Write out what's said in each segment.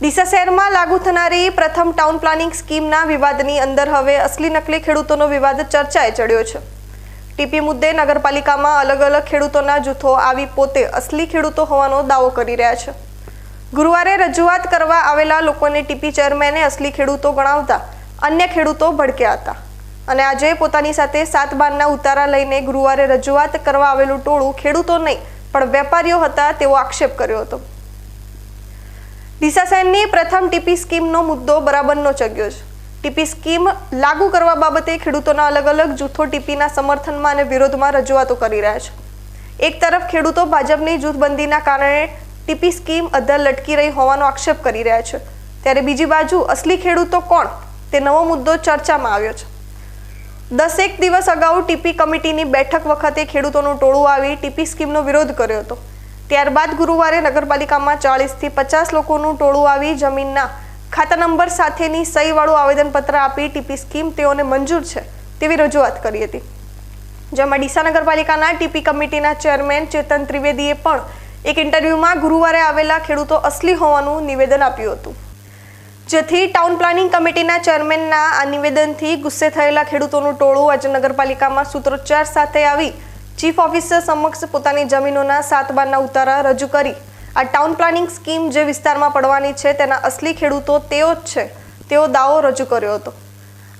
ડીસા શહેરમાં લાગુ થનારી પ્રથમ ટાઉન પ્લાનિંગ સ્કીમના વિવાદની અંદર હવે અસલી નકલી ખેડૂતોનો વિવાદ ચર્ચાએ ચડ્યો છે. ટીપી મુદ્દે નગરપાલિકામાં અલગ અલગ ખેડૂતોના જૂથો આવી પોતે અસલી ખેડૂતો હોવાનો દાવો કરી રહ્યા છે. ગુરુવારે રજૂઆત કરવા આવેલા લોકોને ટીપી ચેરમેને અસલી ખેડૂતો ગણાવતા અન્ય ખેડૂતો ભડક્યા હતા. અને આજે પોતાની સાથે સાત બારના ઉતારા લઈને ગુરુવારે રજૂઆત કરવા આવેલું ટોળું ખેડૂતો નહીં, પણ વેપારીઓ હતા તેવો આક્ષેપ કર્યો હતો. ડીસા પ્રથમ ટીપી સ્કીમનો મુદ્દો બરાબરનો ચગ્યો છે. ટીપી સ્કીમ લાગુ કરવા બાબતે ખેડૂતોના અલગ અલગ જૂથો ટીપીના સમર્થનમાં અને વિરોધમાં રજૂઆતો કરી રહ્યા છે. એક તરફ ખેડૂતો ભાજપની જૂથબંધીના કારણે ટીપી સ્કીમ અધર લટકી રહી હોવાનો આક્ષેપ કરી રહ્યા છે. ત્યારે બીજી બાજુ અસલી ખેડૂતો કોણ? તે નવો મુદ્દો ચર્ચામાં આવ્યો છે. દસેક દિવસ અગાઉ ટીપી કમિટીની બેઠક વખતે ખેડૂતોનું ટોળું આવી ટીપી સ્કીમનો વિરોધ કર્યો હતો. ત્યારબાદ ગુરુવારે નગરપાલિકામાં ચાળીસથી પચાસ લોકોનું ટોળું આવી જમીનના ખાતા નંબર સાથેની સહીવાળું આવેદનપત્ર આપી ટીપી સ્કીમ તેઓને મંજૂર છે તેવી રજૂઆત કરી હતી. જેમાં ડીસા નગરપાલિકાના ટીપી કમિટીના ચેરમેન ચેતન ત્રિવેદીએ પણ એક ઇન્ટરવ્યૂમાં ગુરુવારે આવેલા ખેડૂતો અસલી હોવાનું નિવેદન આપ્યું હતું. જેથી ટાઉન પ્લાનિંગ કમિટીના ચેરમેનના આ નિવેદનથી ગુસ્સે થયેલા ખેડૂતોનું ટોળું આજે નગરપાલિકામાં સૂત્રોચ્ચાર સાથે આવી ચીફ ઓફિસર સમક્ષ પોતાની જમીનોના સાત બારના ઉતારા રજૂ કરી. આ ટાઉન પ્લાનિંગ સ્કીમ જે વિસ્તારમાં પડવાની છે તેના અસલી ખેડૂતો તેઓ જ છે. તેઓ દાવો રજૂ કર્યો હતો.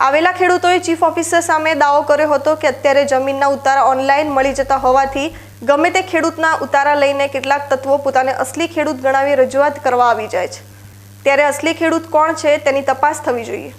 આવેલા ખેડૂતોએ ચીફ ઓફિસર સામે દાવો કર્યો હતો કે અત્યારે જમીનના ઉતારા ઓનલાઈન મળી જતા હોવાથી ગમે તે ખેડૂતના ઉતારા લઈને કેટલાક તત્વો પોતાને અસલી ખેડૂત ગણાવી રજૂઆત કરવા આવી જાય છે. ત્યારે અસલી ખેડૂત કોણ છે તેની તપાસ થવી જોઈએ.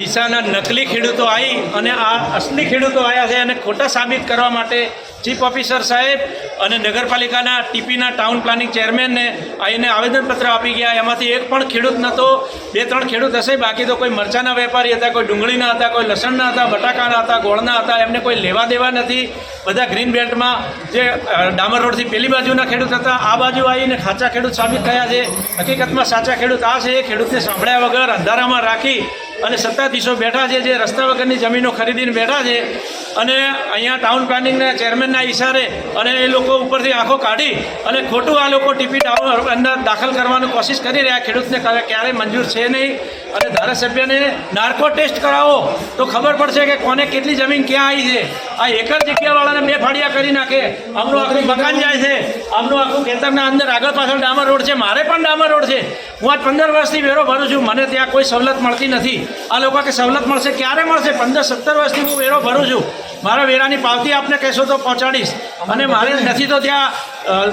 ડીસાના નકલી ખેડૂતો આવી અને આ અસલી ખેડૂતો આવ્યા છે અને ખોટા સાબિત કરવા માટે ચીફ ઓફિસર સાહેબ અને નગરપાલિકાના ટીપીના ટાઉન પ્લાનિંગ ચેરમેનને આવીને આવેદનપત્ર આપી ગયા. એમાંથી એક પણ ખેડૂત નહોતો બે ત્રણ ખેડૂત હશે, બાકી તો કોઈ મરચાના વેપારી હતા, કોઈ ડુંગળીના હતા, કોઈ લસણના હતા, બટાકાના હતા, ગોળના હતા, એમને કોઈ લેવા દેવા નથી. બધા ગ્રીન બેલ્ટમાં જે ડામર રોડથી પેલી બાજુના ખેડૂત હતા, આ બાજુ આવીને ખાચા ખેડૂત સાબિત થયા છે. હકીકતમાં સાચા ખેડૂત આ છે, એ ખેડૂતને સાંભળ્યા વગર અંધારામાં રાખી અને સત્તાધીશો બેઠા છે જે રસ્તા વગરની જમીનો ખરીદીને બેઠા છે અને અહીંયા ટાઉન પ્લાનિંગના ચેરમેનના ઈશારે અને એ લોકો ઉપરથી આંખો કાઢી અને ખોટું આ લોકો ટીપી ટાઉન અંદર દાખલ કરવાની કોશિશ કરી રહ્યા. ખેડૂતને ક્યારે- ક્યારેય મંજૂર છે નહીં. અને ધારાસભ્યને નાર્કો ટેસ્ટ કરાવો, તો ખબર પડશે કે કોને કેટલી જમીન ક્યાં આવી છે. આ એક જ જગ્યાવાળાને બે ફાળિયા કરી નાખે. આમનું આખું મકાન જાય છે. આમનું આખું ખેતરના અંદર આગળ પાછળ ડામર રોડ છે. મારે પણ ડામર રોડ છે. હું આજ પંદર વર્ષથી વેરો ભરું છું. મને ત્યાં કોઈ સવલત મળતી નથી. આ લોકો કે સવલત મળશે ક્યારે મળશે? પંદર, સત્તર વર્ષથી હું વેરો ભરું છું. મારા વેરાની પાવતી આપને કહેશો તો પહોંચાડીશ. અને મારે નથી તો ત્યાં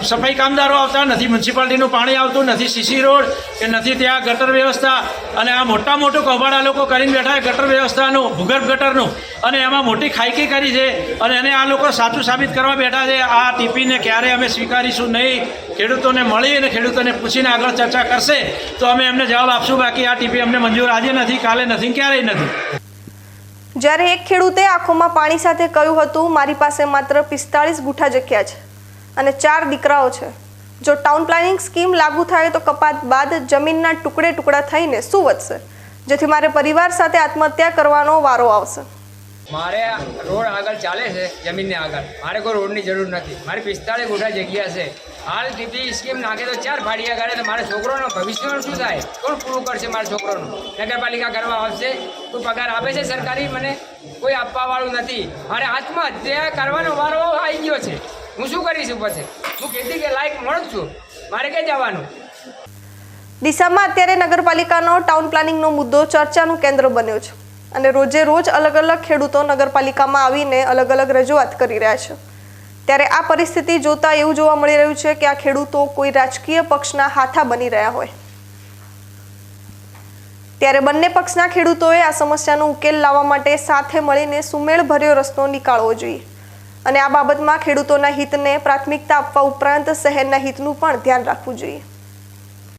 સફાઈ કામદારો આવતા નથી. મ્યુનિસિપાલિટીનું પાણી આવતું નથી. સીસી રોડ કે નથી ત્યાં ગટર વ્યવસ્થા. અને આ મોટા મોટું આ લોકો કરીને બેઠા ગટર વ્યવસ્થાનું, ભૂગર્ભ ગટરનું. અને એમાં મોટી ખાઈકી કરી છે અને એને આ લોકો સાચું સાબિત કરવા બેઠા છે. આ ટીપીને ક્યારે અમે સ્વીકારીશું નહીં. ખેડૂતોને મળી અને ખેડૂતોને પૂછીને આગળ ચર્ચા કરશે તો અમે એમને જવાબ આપશું. બાકી આ ટીપી અમને મંજૂર આજે નથી, કાલે નથી, ક્યારેય નથી. જ્યારે એક ખેડૂતે આંખોમાં પાણી સાથે કહ્યું હતું, મારી પાસે માત્ર પિસ્તાળીસ ગુઠા જગ્યા છે અને ચાર દીકરાઓ છે. જો ટાઉન પ્લાનિંગ સ્કીમ લાગુ થાય તો કપાત બાદ જમીનના ટુકડે ટુકડા થઈને શું વધશે? જેથી મારે પરિવાર સાથે આત્મહત્યા કરવાનો વારો આવશે. મારે રોડ આગળ ચાલે છે, જમીનને આગળ. મારે કોઈ રોડની જરૂર નથી. મારી પિસ્તાળીસ ગુઠા જગ્યા છે. હાલ ટીપી સ્કીમ નાખે તો ચાર ફાડિયા કરે તો મારા છોકરોનો ભવિષ્યનું શું થાય? કોણ પૂરું કરશે મારા છોકરોનું? નગરપાલિકા કરવા આવશે? કોઈ પગાર આપે છે સરકારી? મને કોઈ આપવાવાળું નથી. મારે આત્મહત્યા કરવાનો વારો આવી ગયો છે. હું શું કરીશું પછી હું ખેતી કે લાયક મળું છું. મારે ક્યાં જવાનું? ડીસામાં અત્યારે નગરપાલિકાનો ટાઉન પ્લાનિંગનો મુદ્દો ચર્ચાનું કેન્દ્ર બન્યો છે. અને રોજે રોજ અલગ અલગ ખેડૂતો નગરપાલિકામાં આવીને અલગ અલગ રજૂઆત કરી રહ્યા છે. ત્યારે આ પરિસ્થિતિ જોતા એવું જોવા મળી રહ્યું છે કે આ ખેડૂતો કોઈ રાજકીય પક્ષના હાથા બની રહ્યા હોય. ત્યારે બંને પક્ષના ખેડૂતોએ આ સમસ્યાનો ઉકેલ લાવવા માટે સાથે મળીને સુમેળભર્યો રસ્તો નીકાળવો જોઈએ. અને આ બાબતમાં ખેડૂતોના હિતને પ્રાથમિકતા આપવા ઉપરાંત શહેરના હિતનું પણ ધ્યાન રાખવું જોઈએ.